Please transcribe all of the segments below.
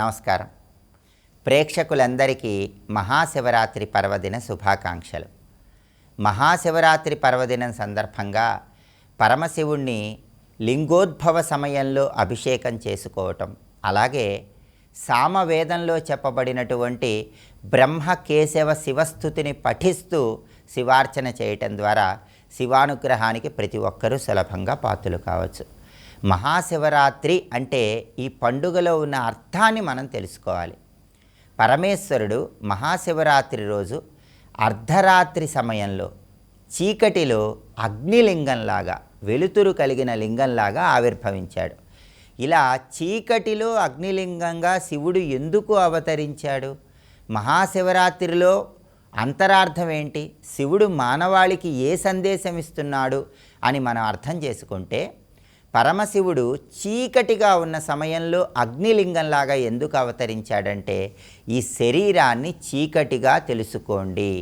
నమస్కారం. ప్రేక్షకులందరికీ మహాశివరాత్రి పర్వదిన శుభాకాంక్షలు. మహాశివరాత్రి పర్వదినం సందర్భంగా పరమశివుణ్ణి లింగోద్భవ సమయంలో అభిషేకం చేసుకోవటం అలాగే సామవేదంలో చెప్పబడినటువంటి బ్రహ్మ కేశవ శివస్థుతిని పఠిస్తూ శివార్చన చేయటం ద్వారా శివానుగ్రహానికి ప్రతి ఒక్కరూ సులభంగా పాత్రలు కావచ్చు. మహాశివరాత్రి అంటే ఈ పండుగలో ఉన్న అర్థాన్ని మనం తెలుసుకోవాలి. పరమేశ్వరుడు మహాశివరాత్రి రోజు అర్ధరాత్రి సమయంలో చీకటిలో అగ్నిలింగంలాగా వెలుతురు కలిగిన లింగంలాగా ఆవిర్భవించాడు. ఇలా చీకటిలో అగ్నిలింగంగా శివుడు ఎందుకు అవతరించాడు? మహాశివరాత్రిలో అంతరార్థం ఏంటి? శివుడు మానవాళికి ఏ సందేశం ఇస్తున్నాడు అని మనం అర్థం చేసుకుంటే పరమశివుడు చీకటిగా ఉన్న సమయంలో అగ్నిలింగంలాగా ఎందుకు అవతరించాడంటే ఈ శరీరాన్ని చీకటిగా తెలుసుకోండి.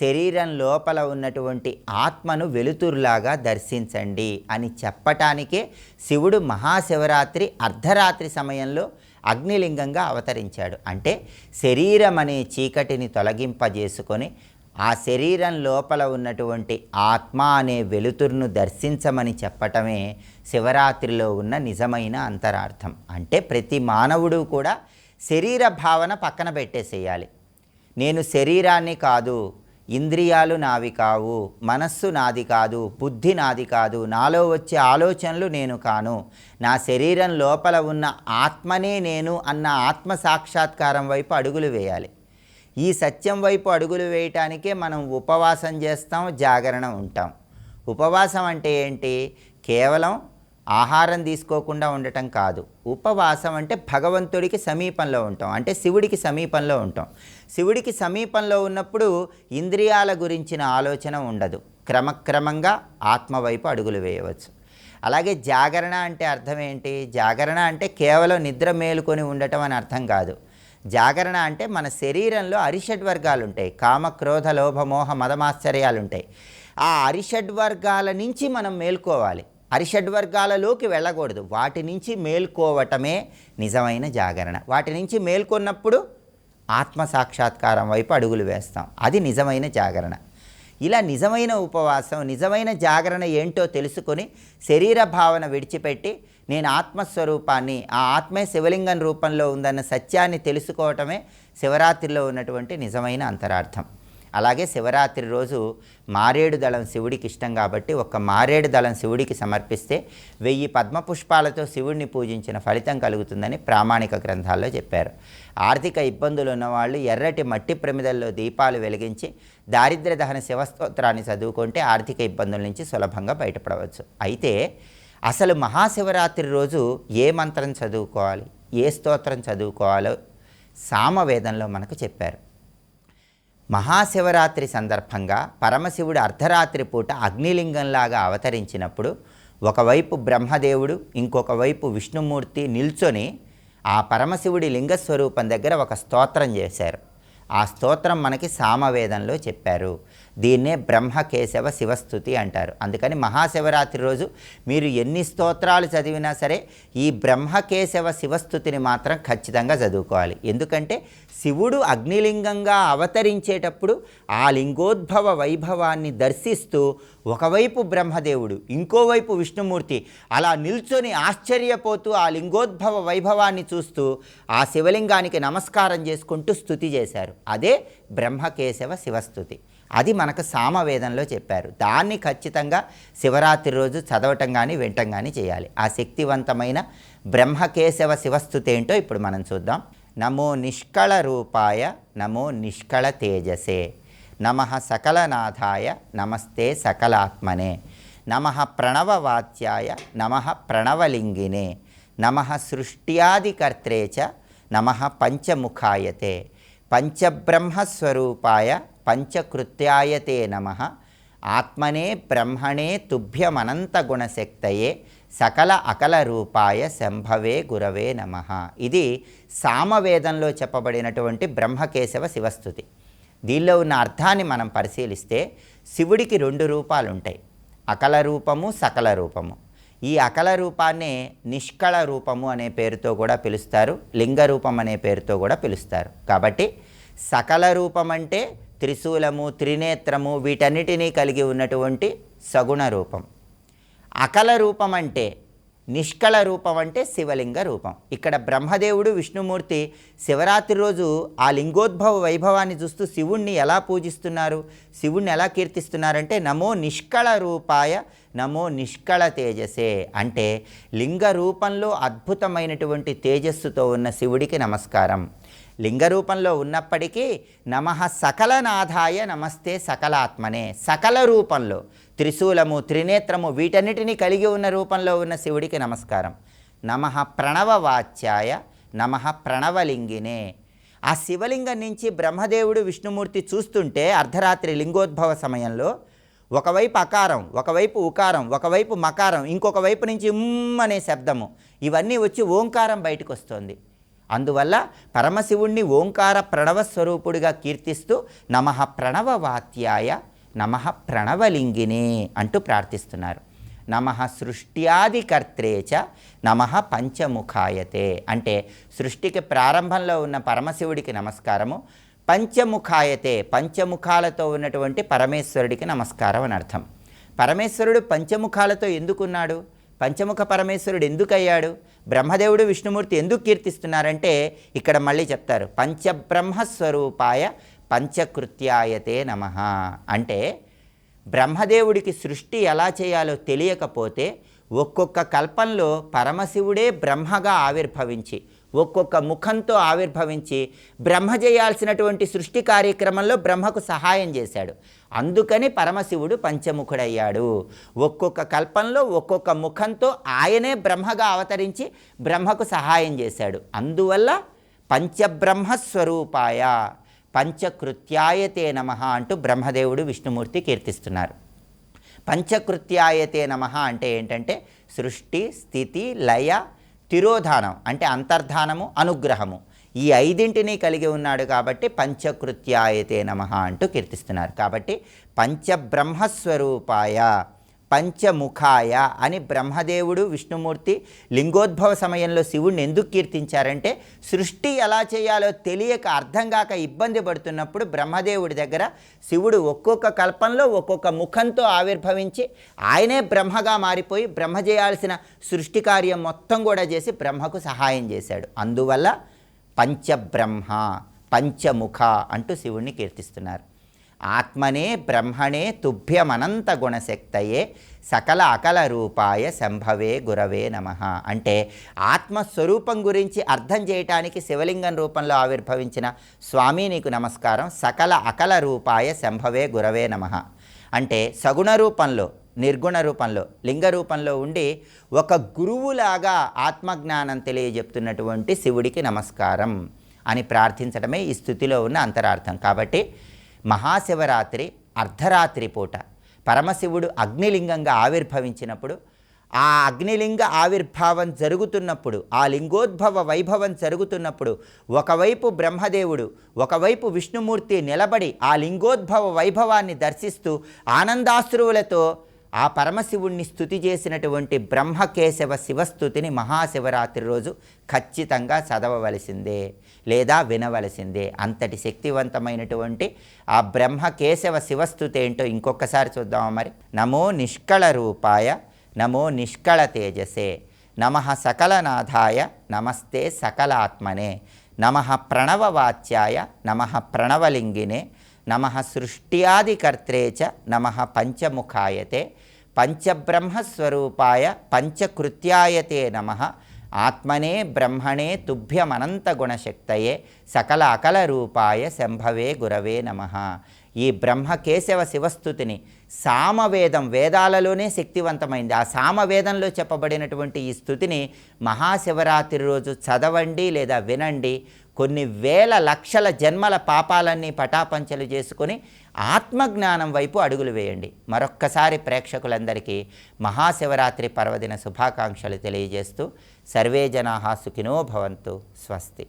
శరీరం లోపల ఉన్నటువంటి ఆత్మను వెలుతురులాగా దర్శించండి అని చెప్పటానికే శివుడు మహాశివరాత్రి అర్ధరాత్రి సమయంలో అగ్నిలింగంగా అవతరించాడు. అంటే శరీరం అనే చీకటిని తొలగింపజేసుకొని ఆ శరీరం లోపల ఉన్నటువంటి ఆత్మ అనే వెలుతురును దర్శించమని చెప్పటమే శివరాత్రిలో ఉన్న నిజమైన అంతరార్థం. అంటే ప్రతి మానవుడు కూడా శరీర భావన పక్కన పెట్టేసేయాలి. నేను శరీరాన్ని కాదు ఇంద్రియాలు నావి కావు మనస్సు నాది కాదు బుద్ధి నాది కాదు నాలో వచ్చే ఆలోచనలు నేను కాను. నా శరీరం లోపల ఉన్న ఆత్మనే నేను అన్న ఆత్మ సాక్షాత్కారం వైపు అడుగులు వేయాలి. ఈ సత్యం వైపు అడుగులు వేయటానికే మనం ఉపవాసం చేస్తాం జాగరణ ఉంటాం. ఉపవాసం అంటే ఏంటి? కేవలం ఆహారం తీసుకోకుండా ఉండటం కాదు. ఉపవాసం అంటే భగవంతుడికి సమీపంలో ఉంటాం. అంటే శివుడికి సమీపంలో ఉంటాం. శివుడికి సమీపంలో ఉన్నప్పుడు ఇంద్రియాల గురించిన ఆలోచన ఉండదు. క్రమక్రమంగా ఆత్మ వైపు అడుగులు వేయవచ్చు. అలాగే జాగరణ అంటే అర్థం ఏంటి? జాగరణ అంటే కేవలం నిద్ర మేలుకొని ఉండటం అని అర్థం కాదు. జాగరణ అంటే మన శరీరంలో అరిషడ్ వర్గాలు ఉంటాయి కామ క్రోధ లోభ మోహ మదమాశ్చర్యాలు ఉంటాయి ఆ అరిషడ్ వర్గాల నుంచి మనం మేల్కోవాలి. అరిషడ్ వర్గాలలోకి వెళ్ళకూడదు. వాటి నుంచి మేల్కోవటమే నిజమైన జాగరణ. వాటి నుంచి మేల్కొన్నప్పుడు ఆత్మ సాక్షాత్కారం వైపు అడుగులు వేస్తాం. అది నిజమైన జాగరణ. ఇలా నిజమైన ఉపవాసం నిజమైన జాగరణ ఏంటో తెలుసుకొని శరీర భావన విడిచిపెట్టి నేను ఆత్మస్వరూపాన్ని ఆ ఆత్మే శివలింగం రూపంలో ఉందన్న సత్యాన్ని తెలుసుకోవటమే శివరాత్రిలో ఉన్నటువంటి నిజమైన అంతరార్థం. అలాగే శివరాత్రి రోజు మారేడు దళం శివుడికి ఇష్టం కాబట్టి ఒక్క మారేడు దళం శివుడికి సమర్పిస్తే వెయ్యి పద్మపుష్పాలతో శివుడిని పూజించిన ఫలితం కలుగుతుందని ప్రామాణిక గ్రంథాల్లో చెప్పారు. ఆర్థిక ఇబ్బందులు ఉన్నవాళ్ళు ఎర్రటి మట్టి ప్రమిదల్లో దీపాలు వెలిగించి దారిద్ర్య దహన శివస్తోత్రాన్ని చదువుకుంటే ఆర్థిక ఇబ్బందుల నుంచి సులభంగా బయటపడవచ్చు. అయితే అసలు మహాశివరాత్రి రోజు ఏ మంత్రం చదువుకోవాలి? ఏ స్తోత్రం చదువుకోవాలో సామవేదంలో మనకు చెప్పారు. మహాశివరాత్రి సందర్భంగా పరమశివుడు అర్ధరాత్రి పూట అగ్నిలింగంలాగా అవతరించినప్పుడు ఒకవైపు బ్రహ్మదేవుడు ఇంకొక వైపు విష్ణుమూర్తి నిల్చొని ఆ పరమశివుడి లింగస్వరూపం దగ్గర ఒక స్తోత్రం చేశారు. ఆ స్తోత్రం మనకి సామవేదంలో చెప్పారు. దీన్నే బ్రహ్మకేశవ శివస్థుతి అంటారు. అందుకని మహాశివరాత్రి రోజు మీరు ఎన్ని స్తోత్రాలు చదివినా సరే ఈ బ్రహ్మకేశవ శివస్థుతిని మాత్రం ఖచ్చితంగా చదువుకోవాలి. ఎందుకంటే శివుడు అగ్నిలింగంగా అవతరించేటప్పుడు ఆ లింగోద్భవ వైభవాన్ని దర్శిస్తూ ఒకవైపు బ్రహ్మదేవుడు ఇంకోవైపు విష్ణుమూర్తి అలా నిల్చొని ఆశ్చర్యపోతూ ఆ లింగోద్భవ వైభవాన్ని చూస్తూ ఆ శివలింగానికి నమస్కారం చేసుకుంటూ స్థుతి చేశారు. అదే బ్రహ్మకేశవ శివస్థుతి. అది మనకు సామవేదంలో చెప్పారు. దాన్ని ఖచ్చితంగా శివరాత్రి రోజు చదవటం కానీ వినటం కానీ చేయాలి. ఆ శక్తివంతమైన బ్రహ్మకేశవ శివస్థుతి ఏంటో ఇప్పుడు మనం చూద్దాం. నమో నిష్కళ రూపాయ నమో నిష్కళ తేజసే. నమ సకలనాథాయ నమస్తే సకలాత్మనే. నమ ప్రణవవాచ్యాయ నమ ప్రణవలింగినే నమ సృష్ట్యాదికర్త్రే చ నమ పంచముఖాయతే. పంచబ్రహ్మస్వరూపాయ పంచకృత్యాయతే నమ. ఆత్మనే బ్రహ్మణే తుభ్యమనంత గుణశక్తయే సకల అకల రూపాయ శంభవే గురవే నమ. ఇది సామవేదంలో చెప్పబడినటువంటి బ్రహ్మకేశవ శివస్థుతి. దీనిలో ఉన్న అర్థాన్ని మనం పరిశీలిస్తే శివుడికి రెండు రూపాలు ఉంటాయి అకల రూపము సకల రూపము. ఈ అకల రూపాన్నే నిష్కళ రూపము అనే పేరుతో కూడా పిలుస్తారు లింగ రూపం అనే పేరుతో కూడా పిలుస్తారు. కాబట్టి సకల రూపం అంటే త్రిశూలము త్రినేత్రము వీటన్నిటినీ కలిగి ఉన్నటువంటి సగుణ రూపం. అకల రూపం అంటే నిష్కళ రూపం అంటే శివలింగ రూపం. ఇక్కడ బ్రహ్మదేవుడు విష్ణుమూర్తి శివరాత్రి రోజు ఆ లింగోద్భవ వైభవాన్ని చూస్తూ శివుణ్ణి ఎలా పూజిస్తున్నారు శివుణ్ణి ఎలా కీర్తిస్తున్నారంటే నమో నిష్కళ రూపాయ నమో నిష్కళ తేజసే అంటే లింగ రూపంలో అద్భుతమైనటువంటి తేజస్సుతో ఉన్న శివుడికి నమస్కారం. లింగ రూపంలో ఉన్నప్పటికీ నమ సకలనాథాయ నమస్తే సకలాత్మనే. సకల రూపంలో త్రిశూలము త్రినేత్రము వీటన్నిటినీ కలిగి ఉన్న రూపంలో ఉన్న శివుడికి నమస్కారం. నమ ప్రణవవాచ్యాయ నమ ప్రణవలింగినే. ఆ శివలింగం నుంచి బ్రహ్మదేవుడు విష్ణుమూర్తి చూస్తుంటే అర్ధరాత్రి లింగోద్భవ సమయంలో ఒకవైపు అకారం ఒకవైపు ఉకారం ఒకవైపు మకారం ఇంకొక వైపు నుంచి ఉమ్ అనే శబ్దము ఇవన్నీ వచ్చి ఓంకారం బయటకు వస్తుంది అందువల్ల పరమశివుణ్ణి ఓంకార ప్రణవ స్వరూపుడిగా కీర్తిస్తూ నమ ప్రణవవాత్యాయ నమ ప్రణవలింగినే అంటూ ప్రార్థిస్తున్నారు. నమ సృష్ట్యాదికర్త్రేచ చ నమ పంచముఖాయతే. అంటే సృష్టికి ప్రారంభంలో ఉన్న పరమశివుడికి నమస్కారము పంచముఖాయతే పంచముఖాలతో ఉన్నటువంటి పరమేశ్వరుడికి నమస్కారం అని అర్థం. పరమేశ్వరుడు పంచముఖాలతో ఎందుకున్నాడు? పంచముఖ పరమేశ్వరుడు ఎందుకయ్యాడు? బ్రహ్మదేవుడు విష్ణుమూర్తి ఎందుకు కీర్తిస్తున్నారంటే ఇక్కడ మళ్ళీ చెప్తారు. పంచబ్రహ్మస్వరూపాయ పంచకృత్యాయతే నమ. అంటే బ్రహ్మదేవుడికి సృష్టి ఎలా చేయాలో తెలియకపోతే ఒక్కొక్క కల్పంలో పరమశివుడే బ్రహ్మగా ఆవిర్భవించి ఒక్కొక్క ముఖంతో ఆవిర్భవించి బ్రహ్మ చేయాల్సినటువంటి సృష్టి కార్యక్రమంలో బ్రహ్మకు సహాయం చేశాడు. అందుకని పరమశివుడు పంచముఖుడయ్యాడు. ఒక్కొక్క కల్పంలో ఒక్కొక్క ముఖంతో ఆయనే బ్రహ్మగా అవతరించి బ్రహ్మకు సహాయం చేశాడు. అందువల్ల పంచబ్రహ్మస్వరూపాయ పంచకృత్యాయతే నమ అంటూ బ్రహ్మదేవుడు విష్ణుమూర్తి కీర్తిస్తున్నారు. పంచకృత్యాయతే నమ అంటే ఏంటంటే సృష్టి స్థితి లయ తిరోధానం అంటే అంతర్ధానము అనుగ్రహము. ఈ ఐదింటిని కలిగి ఉన్నాడు కాబట్టి పంచకృత్యాయతే నమ అంటూ కీర్తిస్తున్నారు. కాబట్టి పంచబ్రహ్మస్వరూపాయ పంచముఖాయ అని బ్రహ్మదేవుడు విష్ణుమూర్తి లింగోద్భవ సమయంలో శివుణ్ణి ఎందుకు కీర్తించారంటే సృష్టి ఎలా చేయాలో తెలియక అర్థం కాక ఇబ్బంది పడుతున్నప్పుడు బ్రహ్మదేవుడి దగ్గర శివుడు ఒక్కొక్క కల్పంలో ఒక్కొక్క ముఖంతో ఆవిర్భవించి ఆయనే బ్రహ్మగా మారిపోయి బ్రహ్మ చేయాల్సిన సృష్టి కార్యం మొత్తం కూడా చేసి బ్రహ్మకు సహాయం చేశాడు. అందువల్ల పంచబ్రహ్మ పంచముఖ అంటూ శివుణ్ణి కీర్తిస్తున్నారు. ఆత్మనే బ్రహ్మణే తుభ్యమనంత గుణశక్తయే సకల అకల రూపాయ సంభవే గురవే నమ. అంటే ఆత్మస్వరూపం గురించి అర్థం చేయటానికి శివలింగం రూపంలో ఆవిర్భవించిన స్వామి నీకు నమస్కారం సకల అకల రూపాయ సంభవే గురవే నమ. అంటే సగుణ రూపంలో నిర్గుణ రూపంలో లింగ రూపంలో ఉండి ఒక గురువులాగా ఆత్మజ్ఞానం తెలియజెప్తున్నటువంటి శివుడికి నమస్కారం అని ప్రార్థించడమే ఈ స్థుతిలో ఉన్న అంతరార్థం. కాబట్టి మహాశివరాత్రి అర్ధరాత్రి పూట పరమశివుడు అగ్నిలింగంగా ఆవిర్భవించినప్పుడు ఆ అగ్నిలింగ ఆవిర్భావం జరుగుతున్నప్పుడు ఆ లింగోద్భవ వైభవం జరుగుతున్నప్పుడు ఒకవైపు బ్రహ్మదేవుడు ఒకవైపు విష్ణుమూర్తి నిలబడి ఆ లింగోద్భవ వైభవాన్ని దర్శిస్తూ ఆనందాశ్రువులతో ఆ పరమశివుణ్ణి స్థుతి చేసినటువంటి బ్రహ్మకేశవ శివస్థుతిని మహాశివరాత్రి రోజు ఖచ్చితంగా చదవవలసిందే లేదా వినవలసిందే. అంతటి శక్తివంతమైనటువంటి ఆ బ్రహ్మకేశవ శివస్థుతి ఏంటో ఇంకొకసారి చూద్దామా మరి. నమో నిష్కళ రూపాయ నమో నిష్కళ తేజసే నమ సకలనాథాయ నమస్తే సకలాత్మనే నమ ప్రణవవాచ్యాయ నమ ప్రణవలింగినే నమ సృష్ట్యాదికర్త్రే చ నమ పంచముఖాయతే పంచబ్రహ్మస్వరూపాయ పంచకృత్యాయతే నమ ఆత్మనే బ్రహ్మణే తుభ్యమనంత గుణశక్తయే సకల అకల రూపాయ శంభవే గురవే నమ. ఈ బ్రహ్మకేశవ శివస్థుతిని సామవేదం వేదాలలోనే శక్తివంతమైంది. ఆ సామవేదంలో చెప్పబడినటువంటి ఈ స్థుతిని మహాశివరాత్రి రోజు చదవండి లేదా వినండి. కొన్ని వేల లక్షల జన్మల పాపాలన్నీ పటాపంచలు చేసుకొని ఆత్మజ్ఞానం వైపు అడుగులు వేయండి. మరొక్కసారి ప్రేక్షకులందరికీ మహాశివరాత్రి పర్వదిన శుభాకాంక్షలు తెలియజేస్తూ సర్వే జనా సుఖినో భవంతు స్వస్తి.